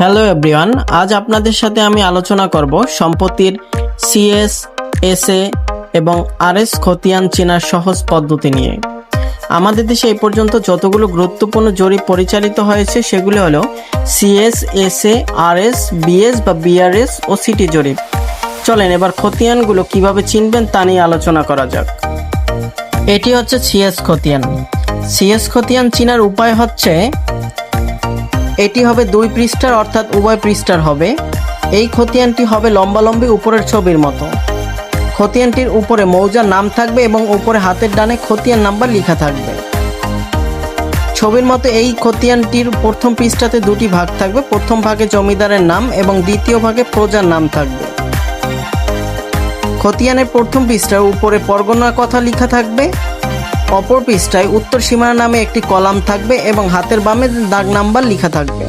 Hello everyone, আজ আপনাদের সাথে আমি আলোচনা করব সম্পত্তির সিএস এসএ এবং আরএস খতিয়ান চেনার সহজ পদ্ধতি নিয়ে। আমাদের দেশে এই পর্যন্ত যতগুলো গুরুত্বপূর্ণ জরিপ পরিচালিত হয়েছে, সেগুলো হলো সিএস এসএ আরএস বিএস বা বিআরএস ও সিটি জরিপ। চলেন এবার খতিয়ানগুলো কীভাবে চিনবেন তা নিয়ে আলোচনা করা যাক। এটি হচ্ছে সিএস খতিয়ান। সিএস খতিয়ান চিনার উপায় হচ্ছে এটি হবে দুই পৃষ্ঠার অর্থাৎ উভয় পৃষ্ঠার হবে। এই খতিয়ানটি হবে লম্বালম্বি উপরের ছবির মতো। খতিয়ানটির উপরে মৌজার নাম থাকবে এবং উপরে হাতের ডানে খতিয়ান নাম্বার লেখা থাকবে। ছবির মতো এই খতিয়ানটির প্রথম পৃষ্ঠাতে দুটি ভাগ থাকবে। প্রথম ভাগে জমিদারের নাম এবং দ্বিতীয় ভাগে প্রজার নাম থাকবে। খতিয়ানের প্রথম পৃষ্ঠার উপরে পরগনার কথা লেখা থাকবে। অপর পৃষ্ঠায় উত্তর সীমানা নামে একটি কলাম থাকবে এবং হাতের বামে দাগ নাম্বার লেখা থাকবে।